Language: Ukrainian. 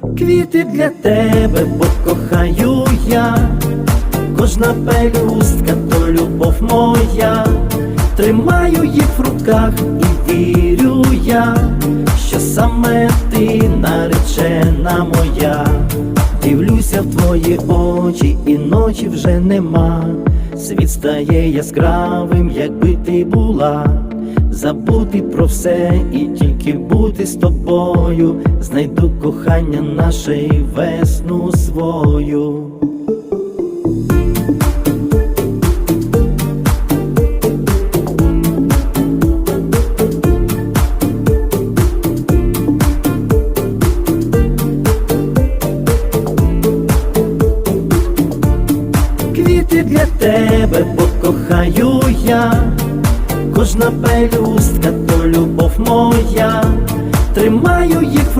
Квіти для тебе, бо кохаю я, кожна пелюстка то любов моя, тримаю їх в руках і вірю я, що саме ти наречена моя, дивлюся в твої очі, і ночі вже нема. Світ стає яскравим, якби ти була, забути про все і тільки бути з тобою, знайду кохання наше і весну свою. Квіти для тебе, бо кохаю я, кожна пелюстка то любов моя, тримаю їх в